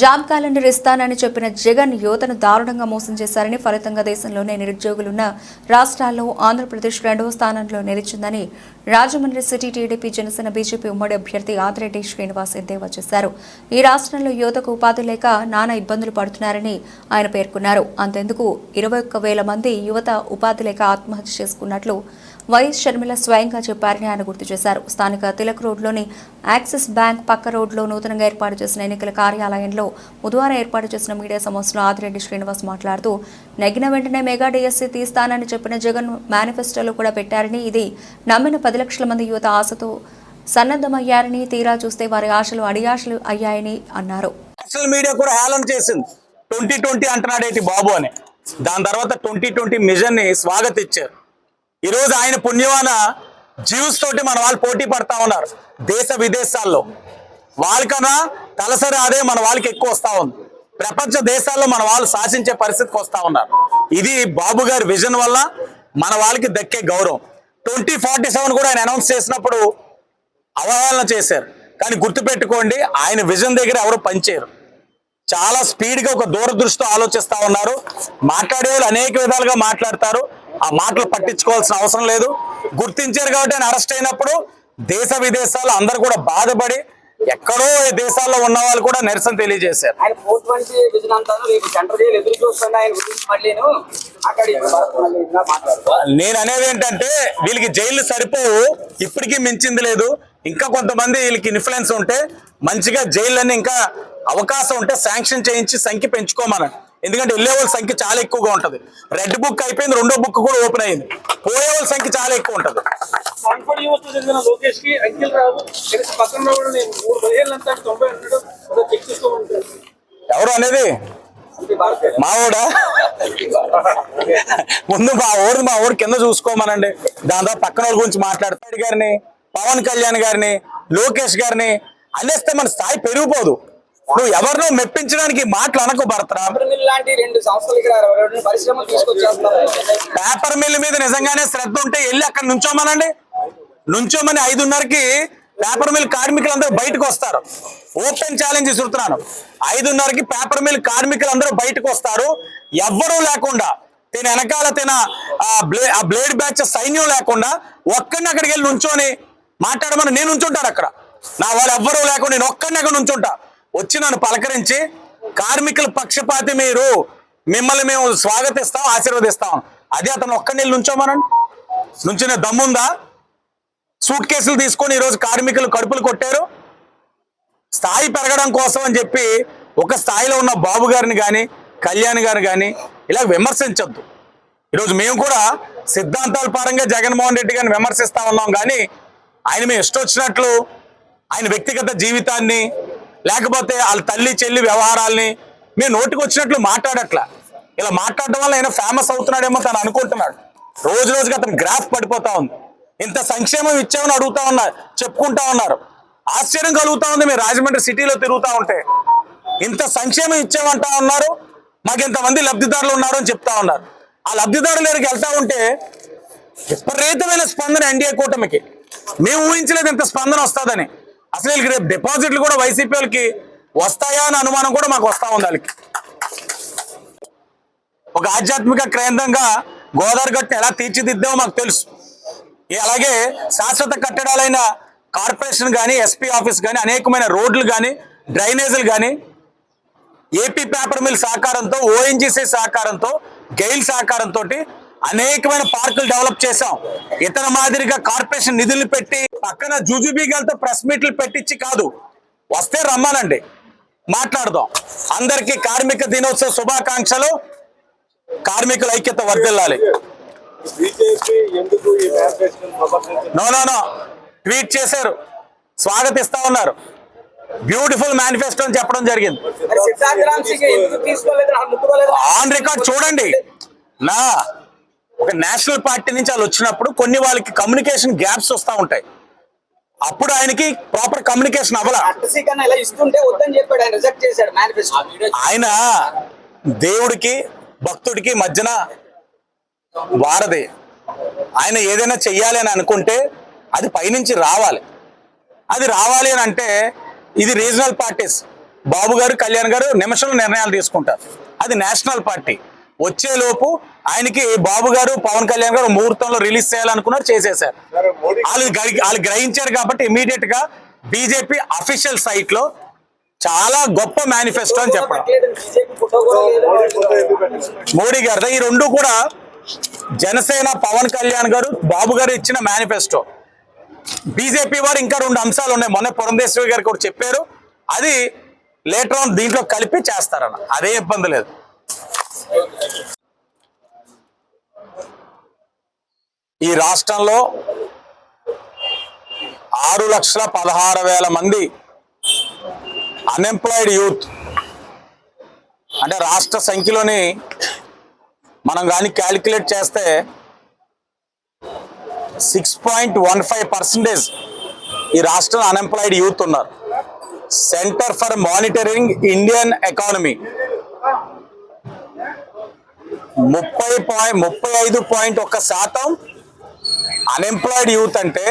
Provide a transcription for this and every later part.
Job calendar ఇస్తానని చెప్పిన జగన్ యువతను దారుణంగా మోసం చేశారని ఫలితంగా దేశంలోనే నిరుద్యోగులున్న రాష్ట్రాల్లో ఆంధ్రప్రదేశ్ రెండవ స్థానంలో నిలిచిందని Rajahmundry city TDP Janasena BJP ఉమ్మడి అభ్యర్థి ఆదిరెడ్డి శ్రీనివాస్ ఎద్దేవా చేశారు. ఈ రాష్ట్రంలో యువతకు ఉపాధి లేక నానా ఇబ్బందులు పడుతున్నారని ఆయన పేర్కొన్నారు. అంతెందుకు ఇరవై ఒక్క వేల మంది యువత ఉపాధి లేక ఆత్మహత్య చేసుకున్నట్లు వైఎస్ షర్మిల స్వయంగా చెప్పారని ఆయన గుర్తు చేశారు. స్థానిక తిలక్ రోడ్లోని యాక్సిస్ బ్యాంక్ పక్క రోడ్లో నూతనంగా ఏర్పాటు చేసిన ఎన్నికల కార్యాలయంలో బుధవారం ఏర్పాటు చేసిన మీడియా సమావేశంలో ఆదిరెడ్డి శ్రీనివాస్ మాట్లాడుతూ నెగ్గిన వెంటనే మెగా డిఎస్సీ తీస్తానని చెప్పిన జగన్ మేనిఫెస్టోలో కూడా పెట్టారని ఇది నమ్మిన పది లక్షల మంది యువత ఆశతో సన్నద్ధమయ్యారని తీరా చూస్తే వారి ఆశలు అడియాశలు అయ్యాయని అన్నారు. సోషల్ మీడియా కూడా హేళన చేసింది. ట్వంటీ ట్వంటీ అంటున్నాడేటి బాబు అని. దాని తర్వాత ట్వంటీ ట్వంటీ మిషన్ని స్వాగతించారు ఈరోజు ఆయన పుణ్యవాన జ్యూస్ తోటి మన వాళ్ళు పోటీ పడతా ఉన్నారు. దేశ విదేశాల్లో. వాళ్ళకన్నా తలసరి అదే మన వాళ్ళకి ఎక్కువ వస్తూ ఉంది. ప్రపంచ దేశాల్లో మన వాళ్ళు శాసించే పరిస్థితికి వస్తూ ఉన్నారు. ఇది బాబు గారి విజన్ వల్ల మన వాళ్ళకి దక్కే గౌరవం. ట్వంటీ ఫార్టీ సెవెన్ కూడా ఆయన అనౌన్స్ చేసినప్పుడు అవహేళన చేశారు. కానీ గుర్తుపెట్టుకోండి ఆయన విజన్ దగ్గర ఎవరు పనిచేయరు. చాలా స్పీడ్గా ఒక దూరదృష్టితో ఆలోచిస్తూ ఉన్నారు. మాట్లాడే అనేక విధాలుగా మాట్లాడతారు. ఆ మాటలు పట్టించుకోవాల్సిన అవసరం లేదు. గుర్తించారు కాబట్టి ఆయన అరెస్ట్ అయినప్పుడు దేశ విదేశాలు అందరు కూడా బాధపడి ఎక్కడో దేశాల్లో ఉన్న వాళ్ళు కూడా నిరసన తెలియజేశారు. నేను అనేది ఏంటంటే వీళ్ళకి జైలు సరిపోవు ఇప్పటికీ మించింది లేదు. ఇంకా కొంతమంది వీళ్ళకి ఇన్ఫ్లుయెన్స్ ఉంటే మంచిగా జైళ్ళని ఇంకా అవకాశం ఉంటే శాంక్షన్ చేయించి సంఖ్య పెంచుకోమనండి ఎందుకంటే వెళ్ళే వాళ్ళ సంఖ్య చాలా ఎక్కువగా ఉంటది. రెడ్ బుక్ అయిపోయింది రెండో బుక్ కూడా ఓపెన్ అయింది. పోయే వాళ్ళ సంఖ్య చాలా ఎక్కువ ఉంటది. ఎవరు అనేది? అంటే భారతదేశం మా ఊడా ముందు మా ఊరు మా ఊరు కింద చూసుకోమనండి. దాని తర్వాత పక్కన వాళ్ళ గురించి మాట్లాడతాడు గారిని పవన్ కళ్యాణ్ గారిని లోకేష్ గారిని. అనేస్తే మన స్థాయి పెరిగిపోదు. నువ్వు ఎవరినో మెప్పించడానికి మాటలు అనకు భరతరా పేపర్ మిల్ మీద నిజంగానే శ్రద్ధ ఉంటే వెళ్ళి అక్కడ నుంచోమనండి. నుంచోమని ఐదున్నరకి పేపర్ మిల్ కార్మికులందరూ బయటకు వస్తారు. ఓపెన్ ఛాలెంజ్ ఇస్తున్నాను ఐదున్నరకి పేపర్ మిల్ కార్మికులందరూ బయటకు వస్తారు. ఎవ్వరూ లేకుండా తిన వెనకాల తిన ఆ బ్లే ఆ బ్లేడ్ బ్యాచ్ సైన్యం లేకుండా ఒక్కడిని అక్కడికి వెళ్ళి నుంచొని మాట్లాడమని నేను ఉంచుంటాను అక్కడ. నా వాళ్ళు ఎవ్వరూ లేకుండా నేను ఒక్కడిని అక్కడ నుంచుంటా. వచ్చి నన్ను పలకరించి కార్మికుల పక్షపాతి మీరు. మిమ్మల్ని మేము స్వాగతిస్తాం ఆశీర్వదిస్తాం. అదే అతను ఒక్క వెళ్ళి నుంచోమనండి నుంచునే దమ్ముందా? సూట్ కేసులు తీసుకొని ఈరోజు కార్మికులు కడుపులు కొట్టారు? స్థాయి పెరగడం కోసం అని చెప్పి ఒక స్థాయిలో ఉన్న బాబు గారిని కానీ కళ్యాణ్ గారిని కానీ ఇలా విమర్శించద్దు. ఈరోజు మేము కూడా సిద్ధాంతాల పరంగా జగన్మోహన్ రెడ్డి గారిని విమర్శిస్తా ఉన్నాం కానీ ఆయన మేము ఇష్టం వచ్చినట్లు ఆయన వ్యక్తిగత జీవితాన్ని లేకపోతే వాళ్ళ తల్లి చెల్లి వ్యవహారాల్ని మేము నోటికి వచ్చినట్లు మాట్లాడట్లా. ఇలా మాట్లాడడం వల్ల ఆయన ఫేమస్ అవుతున్నాడేమో తను అనుకుంటున్నాడు. రోజు రోజుకి అతను గ్రాఫ్ పడిపోతా ఉంది. ఇంత సంక్షేమం ఇచ్చామని అడుగుతా ఉన్నారు చెప్పుకుంటా ఉన్నారు. ఆశ్చర్యం కలుగుతా ఉంది మీరు రాజమండ్రి సిటీలో తిరుగుతూ ఉంటే. ఇంత సంక్షేమం ఇచ్చామంటా ఉన్నారు. మాకు ఇంతమంది లబ్ధిదారులు ఉన్నారు అని చెప్తా ఉన్నారు. ఆ లబ్ధిదారుల దగ్గరికి వెళ్తా ఉంటే విపరీతమైన స్పందన ఎన్డీఏ కూటమికి. మేము ఊహించలేదు ఇంత స్పందన వస్తుందని. అసలు వీళ్ళకి రేపు డిపాజిట్లు కూడా వైసీపీ వాళ్ళకి వస్తాయా అని అనుమానం కూడా మాకు వస్తా ఉంది వాళ్ళకి. ఒక ఆధ్యాత్మిక కేంద్రంగా గోదావరి గట్టును ఎలా తీర్చిదిద్దామో మాకు తెలుసు. అలాగే శాశ్వత కట్టడాలైన కార్పొరేషన్ కానీ ఎస్పీ ఆఫీస్ కానీ అనేకమైన రోడ్లు కానీ డ్రైనేజీలు కానీ ఏపీ పేపర్ మిల్ సహకారంతో ఓఎన్జీసీ సహకారంతో గెయిల్ సహకారంతో అనేకమైన పార్కులు డెవలప్ చేశాం. ఇతర మాదిరిగా కార్పొరేషన్ నిధులు పెట్టి పక్కన జూజుబీగాలతో ప్రెస్ మీట్లు పెట్టించి కాదు. వస్తే రమ్మానండి. మాట్లాడదాం. అందరికీ కార్మిక దినోత్సవ శుభాకాంక్షలు. కార్మికుల ఐక్యత సమర్థించింది నో నో నో. ట్వీట్ చేశారు. స్వాగతిస్తా ఉన్నారు. బ్యూటిఫుల్ మేనిఫెస్టో అని చెప్పడం జరిగింది. ఆన్ రికార్డ్ చూడండి. నా ఒక నేషనల్ పార్టీ నుంచి వాళ్ళు వచ్చినప్పుడు కొన్ని వాళ్ళకి కమ్యూనికేషన్ గ్యాప్స్ వస్తూ ఉంటాయి. అప్పుడు ఆయనకి ప్రాపర్ కమ్యూనికేషన్ అవ్వాల. ఆయన రిజెక్ట్ చేశాడు మేనిఫెస్టో ఆయన దేవుడికి భక్తుడికి మధ్యన వారధి. ఆయన ఏదైనా చెయ్యాలి అని అనుకుంటే అది పైనుంచి రావాలి. అది రావాలి అని అంటే ఇది రీజనల్ పార్టీస్. బాబు గారు కళ్యాణ్ గారు నిమిషంలో నిర్ణయాలు తీసుకుంటారు. అది నేషనల్ పార్టీ. వచ్చేలోపు ఆయనకి బాబు గారు పవన్ కళ్యాణ్ గారు ముహూర్తంలో రిలీజ్ చేయాలనుకున్నారు చేసేసారు వాళ్ళు వాళ్ళు గ్రహించారు కాబట్టి ఇమీడియట్గా బీజేపీ అఫీషియల్ సైట్లో చాలా గొప్ప మేనిఫెస్టో అని చెప్పడం మోడీ గారిది ఈ రెండు కూడా జనసేన పవన్ కళ్యాణ్ గారు బాబు గారు ఇచ్చిన మేనిఫెస్టో. బీజేపీ వారు ఇంకా రెండు అంశాలు ఉన్నాయి. మొన్న పురంధేశ్వరి గారు కూడా చెప్పారు. అది లేటర్ ఆన్ దీంట్లో కలిపి చేస్తారన్న. అదే ఇబ్బంది లేదు. ఈ రాష్ట్రంలో ఆరు లక్షల పదహారు వేల మంది అన్ఎంప్లాయిడ్ యూత్ అంటే రాష్ట్ర సంఖ్యలోని మనం కానీ క్యాలిక్యులేట్ చేస్తే six point one five percentage ఈ రాష్ట్రంలో అన్ఎంప్లాయిడ్ యూత్ ఉన్నారు. Centre for monitoring Indian economy ముప్పై పాయింట్ ముప్పై ఐదు పాయింట్ ఒక శాతం అన్ఎంప్లాయిడ్ యూత్ అంటే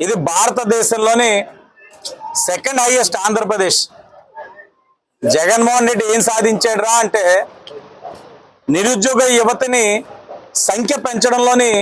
ఇది భారతదేశంలోని సెకండ్ హైయెస్ట్ ఆంధ్రప్రదేశ్. జగన్మోహన్ రెడ్డి ఏం సాధించాడురా అంటే నిరుద్యోగ యువతని సంఖ్య పెంచడంలోని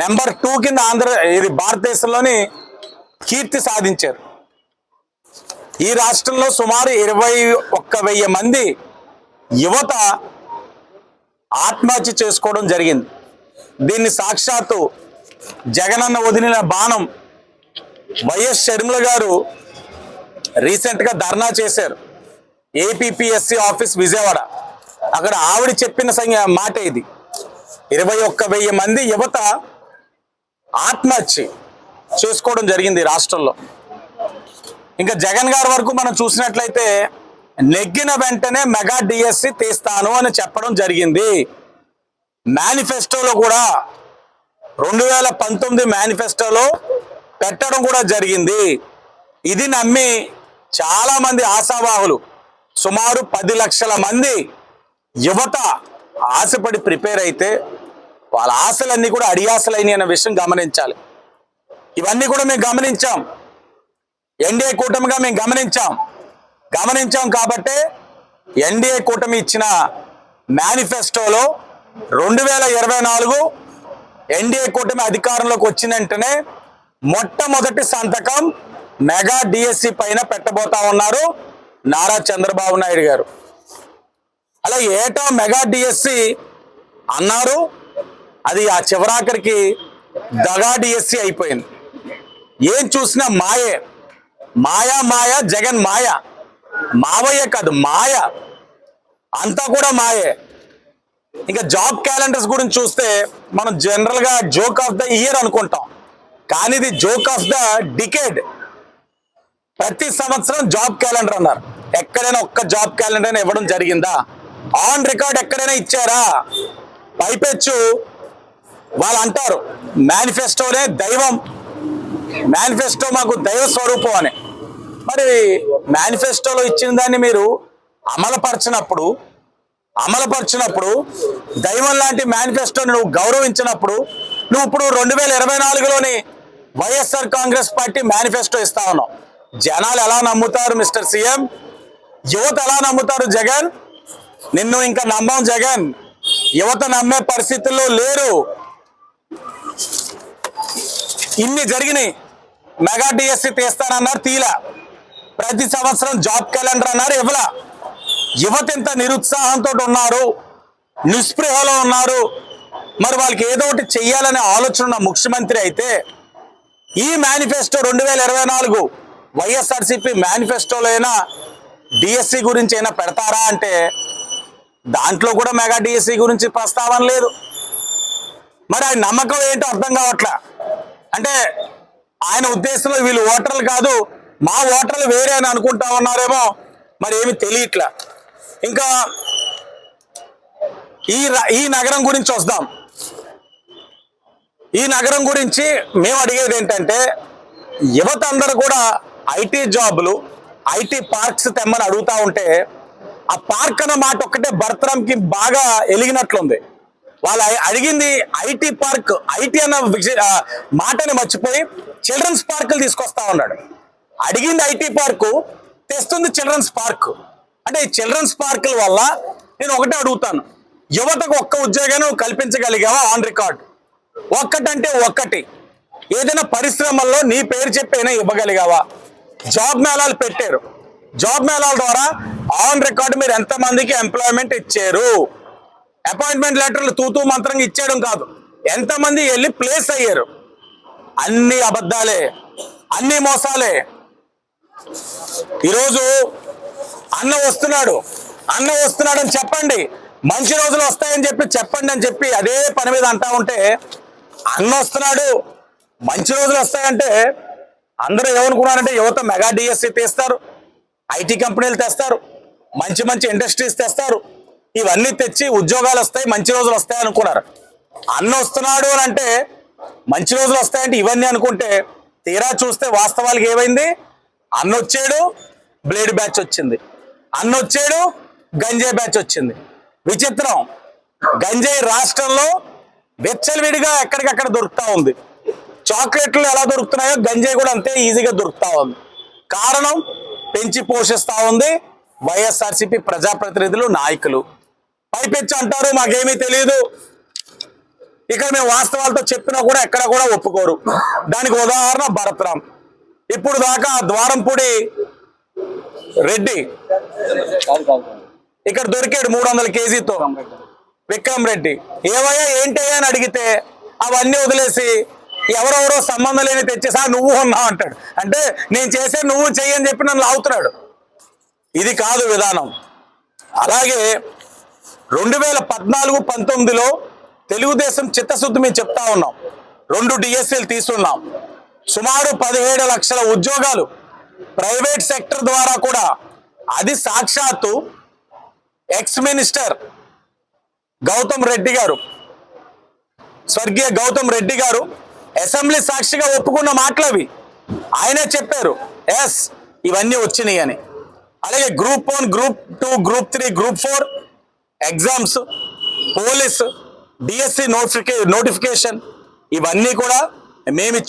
నెంబర్ టూ కింద ఆంధ్ర ఇది భారతదేశంలోని కీర్తి సాధించారు. ఈ రాష్ట్రంలో సుమారు ఇరవై ఒక్క వెయ్యి మంది యువత ఆత్మహత్య చేసుకోవడం జరిగింది. దీన్ని సాక్షాత్తు జగనన్న వదిలిన బాణం వైఎస్ షర్మిల గారు రీసెంట్గా ధర్నా చేశారు. APSC office Vijayawada. అక్కడ ఆవిడ చెప్పిన సంఖ్య మాట ఇది. ఇరవై ఒక్క వెయ్యి మంది యువత ఆత్మహత్య చేసుకోవడం జరిగింది రాష్ట్రంలో. ఇంకా జగన్ గారి వరకు మనం చూసినట్లయితే నెగ్గిన వెంటనే మెగా డిఎస్సి తీస్తాను అని చెప్పడం జరిగింది. మేనిఫెస్టోలో కూడా రెండు వేల పంతొమ్మిది మేనిఫెస్టోలో పెట్టడం కూడా జరిగింది. ఇది నమ్మి చాలామంది ఆశావాహులు సుమారు పది లక్షల మంది యువత ఆశపడి ప్రిపేర్ అయితే వాళ్ళ ఆశలన్నీ కూడా అడియాసలైన అనే విషయం గమనించాలి. ఇవన్నీ కూడా మేము గమనించాం. ఎన్డీఏ కూటమిగా మేము గమనించాం. గమనించాం కాబట్టే ఎన్డీఏ కూటమి ఇచ్చిన మేనిఫెస్టోలో రెండు వేల ఇరవై నాలుగు ఎన్డీఏ కూటమి అధికారంలోకి వచ్చిన వెంటనే మొట్టమొదటి సంతకం మెగా డిఎస్సి పైన పెట్టబోతా ఉన్నారు నారా చంద్రబాబు నాయుడు గారు. అలా ఏటా మెగా డిఎస్సి అన్నారు అది ఆ చివరాఖరికి దగా డిఎస్సి అయిపోయింది. ఏం చూసినా మాయే. మాయా మాయ జగన్ మాయ. మావయ్య కాదు మాయ. అంతా కూడా మాయే. ఇంకా జాబ్ క్యాలెండర్స్ గురించి చూస్తే మనం జనరల్గా జోక్ ఆఫ్ ద ఇయర్ అనుకుంటాం. కానీ ఇది జోక్ ఆఫ్ ద డికేడ్ ప్రతి సంవత్సరం జాబ్ క్యాలెండర్ అన్నారు. ఎక్కడైనా ఒక్క జాబ్ క్యాలెండర్ అయినా ఇవ్వడం జరిగిందా? ఆన్ రికార్డ్ ఎక్కడైనా ఇచ్చారా? పైపెచ్చు. వాళ్ళు అంటారు మేనిఫెస్టోనే దైవం. మేనిఫెస్టో మాకు దైవ స్వరూపం అని. మరి మేనిఫెస్టోలో ఇచ్చిన దాన్ని మీరు అమలుపరచినప్పుడు అమలుపరిచినప్పుడు దైవం లాంటి మేనిఫెస్టోని నువ్వు గౌరవించినప్పుడు నువ్వు ఇప్పుడు రెండు వేల ఇరవై నాలుగులోని వైఎస్ఆర్ కాంగ్రెస్ పార్టీ మేనిఫెస్టో ఇస్తా ఉన్నావు. జనాలు ఎలా నమ్ముతారు మిస్టర్ సీఎం? యువత ఎలా నమ్ముతారు జగన్? నిన్ను ఇంకా నమ్మం జగన్. యువత నమ్మే పరిస్థితుల్లో లేరు. ఇన్ని జరిగినాయి. మెగా డిఎస్సి తీస్తానన్నారు తీలా. ప్రతి సంవత్సరం జాబ్ క్యాలెండర్ అన్నారు. ఇవ్వలా యువత ఎంత నిరుత్సాహంతో ఉన్నారు నిస్పృహలో ఉన్నారు. మరి వాళ్ళకి ఏదో ఒకటి చెయ్యాలనే ఆలోచన ఉన్న ముఖ్యమంత్రి అయితే ఈ మేనిఫెస్టో రెండు వేల ఇరవై నాలుగు వైఎస్ఆర్సిపి మేనిఫెస్టోలో అయినా డిఎస్సి గురించి అయినా పెడతారా అంటే దాంట్లో కూడా మెగా డిఎస్సి గురించి ప్రస్తావన లేదు. మరి ఆయన నమ్మకం ఏంటో అర్థం కావట్లా? అంటే ఆయన ఉద్దేశంలో వీళ్ళు ఓటర్లు కాదు మా ఓటర్లు వేరే అని అనుకుంటా ఉన్నారేమో మరి ఏమి తెలియట్లా. ఇంకా ఈ ఈ నగరం గురించి వస్తాం. ఈ నగరం గురించి మేము అడిగేది ఏంటంటే యువత అందరూ కూడా ఐటీ జాబులు ఐటీ పార్క్స్ తెమ్మని అడుగుతా ఉంటే ఆ పార్క్ అన్న మాట ఒక్కటే భర్తరంకి బాగా ఎలిగినట్లుంది. వాళ్ళు అడిగింది ఐటీ పార్క్ ఐటీ అన్న ఆ, మాటని మర్చిపోయి చిల్డ్రన్స్ పార్కులు తీసుకొస్తా ఉన్నాడు. అడిగింది ఐటీ పార్కు తెస్తుంది చిల్డ్రన్స్ పార్క్. అంటే ఈ చిల్డ్రన్స్ పార్కుల వల్ల నేను ఒకటే అడుగుతాను. యువతకు ఒక్క ఉద్యోగాన్ని కల్పించగలిగావా ఆన్ రికార్డ్? ఒక్కటంటే ఒక్కటి. ఏదైనా పరిశ్రమల్లో నీ పేరు చెప్పైనా ఇవ్వగలిగావా? జాబ్ మేళాలు పెట్టారు. జాబ్ మేళాల ద్వారా ఆన్ రికార్డ్ మీరు ఎంతమందికి ఎంప్లాయ్మెంట్ ఇచ్చారు? అపాయింట్మెంట్ లెటర్లు తూతూ మంత్రంగా ఇచ్చేయడం కాదు. ఎంతమంది వెళ్ళి ప్లేస్ అయ్యారు? అన్ని అబద్ధాలే. అన్ని మోసాలే. ఈరోజు అన్న వస్తున్నాడు. అన్న వస్తున్నాడు అని చెప్పండి. మంచి రోజులు వస్తాయని చెప్పి చెప్పండి అని చెప్పి అదే పని మీద అంటా ఉంటే అన్న వస్తున్నాడు. మంచి రోజులు వస్తాయంటే అందరూ ఏమనుకున్నారంటే యువత మెగా డిఎస్సి తీస్తారు ఐటీ కంపెనీలు తెస్తారు మంచి మంచి ఇండస్ట్రీస్ తెస్తారు. ఇవన్నీ తెచ్చి ఉద్యోగాలు వస్తాయి మంచి రోజులు వస్తాయి అనుకున్నారు. అన్న వస్తున్నాడు అని అంటే మంచి రోజులు వస్తాయంటే ఇవన్నీ అనుకుంటే తీరా చూస్తే వాస్తవాలకు ఏమైంది? అన్న వచ్చాడు బ్లేడ్ బ్యాచ్ వచ్చింది. అన్న వచ్చాడు గంజాయి బ్యాచ్ వచ్చింది. విచిత్రం. గంజాయి రాష్ట్రంలో వెచ్చలవిడిగా ఎక్కడికక్కడ దొరుకుతా ఉంది. చాక్లెట్లు ఎలా దొరుకుతున్నాయో గంజాయి కూడా అంతే ఈజీగా దొరుకుతా ఉంది. కారణం పెంచి పోషిస్తా ఉంది వైఎస్ఆర్సీపీ ప్రజాప్రతినిధులు నాయకులు. పైపెచ్చు అంటారు మాకేమీ తెలియదు ఇక్కడ మేము వాస్తవాలతో చెప్పినా కూడా ఎక్కడ కూడా ఒప్పుకోరు. దానికి ఉదాహరణ భరత్రామ్. ఇప్పుడు దాకా ద్వారంపూడి రెడ్డి ఇక్కడ దొరికాడు మూడు వందల కేజీతో. విక్రమ్ రెడ్డి. ఏవయ్యా ఏంటయ్యా అని అడిగితే అవన్నీ వదిలేసి ఎవరెవరో సంబంధం లేని తెచ్చేసా నువ్వు ఉన్నావు అంటాడు. అంటే నేను చేసే నువ్వు చెయ్యని చెప్పి నన్ను లాగుతున్నాడు. ఇది కాదు విధానం. అలాగే రెండు వేల పద్నాలుగు పంతొమ్మిదిలో తెలుగుదేశం చిత్తశుద్ధి మేము చెప్తా ఉన్నాం. రెండు డిఎస్సీలు తీసుకున్నాం సుమారు పదిహేడు లక్షల ఉద్యోగాలు ప్రైవేట్ సెక్టర్ ద్వారా కూడా. అది సాక్షాత్తు ఎక్స్ మినిస్టర్ గౌతమ్ రెడ్డి గారు. స్వర్గీయ గౌతమ్ రెడ్డి గారు అసెంబ్లీ సాక్షిగా ఒప్పుకున్న మాటలవి ఆయనే చెప్పారు ఎస్ ఇవన్నీ వచ్చినాయి అని. అలాగే group one group two group three group four exams police DSC నోటిఫికే notification ఇవన్నీ కూడా మేము